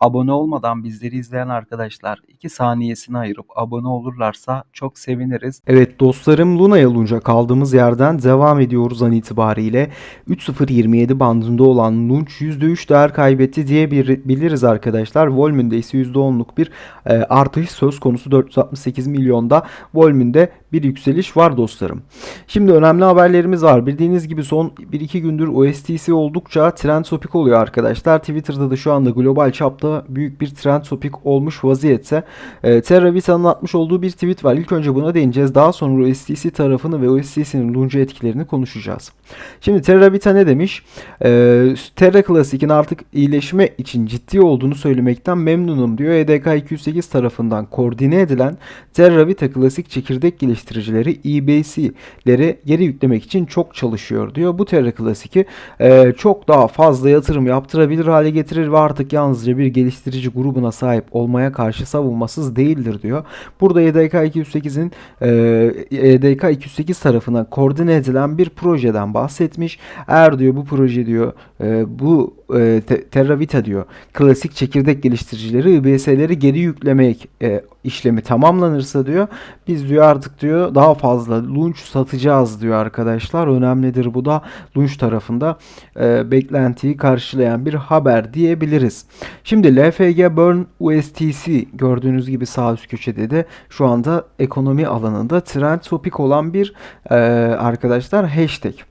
Abone olmadan bizleri izleyen arkadaşlar 2 saniyesini ayırıp abone olurlarsa çok seviniriz. Evet dostlarım Luna Yalunca kaldığımız yerden devam ediyoruz an itibariyle. 3.027 bandında olan Lunch %3 değer kaybetti diyebiliriz arkadaşlar. Volümünde ise %10'luk bir e, artış söz konusu 468 milyonda volümünde bir yükseliş var dostlarım. Şimdi önemli haberlerimiz var. Bildiğiniz gibi son 1-2 gündür OSTC oldukça trend topik oluyor arkadaşlar. Twitter'da da şu anda global çapta büyük bir trend topik olmuş vaziyette. E, Terra Vita'nın atmış olduğu bir tweet var. İlk önce buna değineceğiz. Daha sonra OSTC tarafını ve OSTC'nin luncu etkilerini konuşacağız. Şimdi Terra Vita ne demiş? E, Terra Classic'in artık iyileşme için ciddi olduğunu söylemekten memnunum diyor. EDK 208 tarafından koordine edilen Terra Vita Classic çekirdek geliştiricileri EBC'leri geri yüklemek için çok çalışıyor diyor. Bu Terra Classic'i e, çok daha fazla yatırım yaptırabilir hale getirir ve artık yalnızca bir geliştirici grubuna sahip olmaya karşı savunmasız değildir diyor. Burada EDK 208'in e, EDK 208 tarafından koordine edilen bir projeden bahsetmiş. Eğer diyor bu proje diyor e, bu e, Terravita diyor klasik çekirdek geliştiricileri IBS'leri geri yüklemek e, işlemi tamamlanırsa diyor biz diyor artık diyor daha fazla launch satacağız diyor arkadaşlar. Önemlidir bu da launch tarafında e, beklentiyi karşılayan bir haber diyebiliriz. Şimdi LFG Burn USTC gördüğünüz gibi sağ üst köşede de şu anda ekonomi alanında trend topik olan bir e, arkadaşlar hashtag.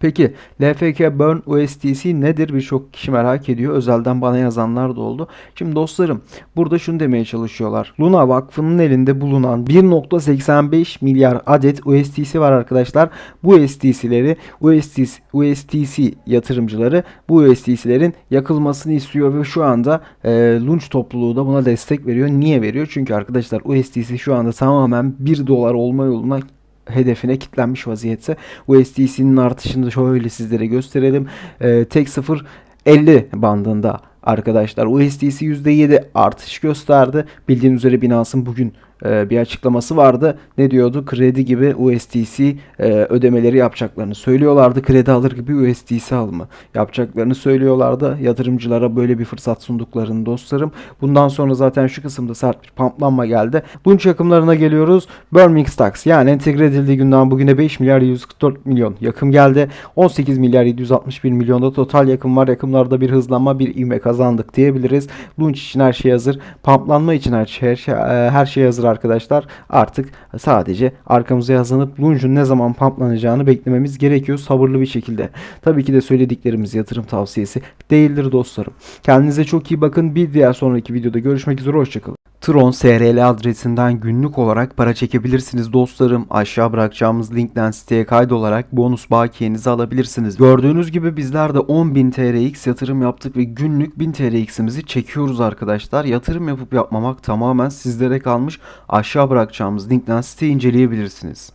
Peki LFK Burn USDC nedir? Birçok kişi merak ediyor. Özelden bana yazanlar da oldu. Şimdi dostlarım burada şunu demeye çalışıyorlar. Luna Vakfı'nın elinde bulunan 1.85 milyar adet USDC var arkadaşlar. Bu USDC'leri USDC, USDC yatırımcıları bu USDC'lerin yakılmasını istiyor ve şu anda e, Lunch topluluğu da buna destek veriyor. Niye veriyor? Çünkü arkadaşlar USDC şu anda tamamen 1 dolar olma yoluna hedefine kilitlenmiş vaziyette. USDC'nin artışını şöyle sizlere gösterelim. E, tek 0 50 bandında arkadaşlar. USDC %7 artış gösterdi. Bildiğiniz üzere Binance'ın bugün e, bir açıklaması vardı. Ne diyordu? Kredi gibi USDC e, ödemeleri yapacaklarını söylüyorlardı. Kredi alır gibi USDC alımı yapacaklarını söylüyorlardı. Yatırımcılara böyle bir fırsat sunduklarını dostlarım. Bundan sonra zaten şu kısımda sert bir pamplanma geldi. Bunun yakımlarına geliyoruz. Burning Stocks yani entegre edildiği günden bugüne 5 milyar 144 milyon yakım geldi. 18 milyar 761 milyonda total yakım var. Yakımlarda bir hızlanma bir ivme kazandık diyebiliriz. Launch için her şey hazır. Pamplanma için her şey, her şey, her şey hazır arkadaşlar. Artık sadece arkamıza yazlanıp Lunge'un ne zaman pamplanacağını beklememiz gerekiyor sabırlı bir şekilde. Tabii ki de söylediklerimiz yatırım tavsiyesi değildir dostlarım. Kendinize çok iyi bakın. Bir diğer sonraki videoda görüşmek üzere. Hoşçakalın. Tron SRL adresinden günlük olarak para çekebilirsiniz dostlarım. Aşağı bırakacağımız linkten siteye kaydolarak bonus bakiyenizi alabilirsiniz. Gördüğünüz gibi bizler de 10.000 TRX yatırım yaptık ve günlük 1000 TRX'imizi çekiyoruz arkadaşlar. Yatırım yapıp yapmamak tamamen sizlere kalmış. Aşağı bırakacağımız linkten siteyi inceleyebilirsiniz.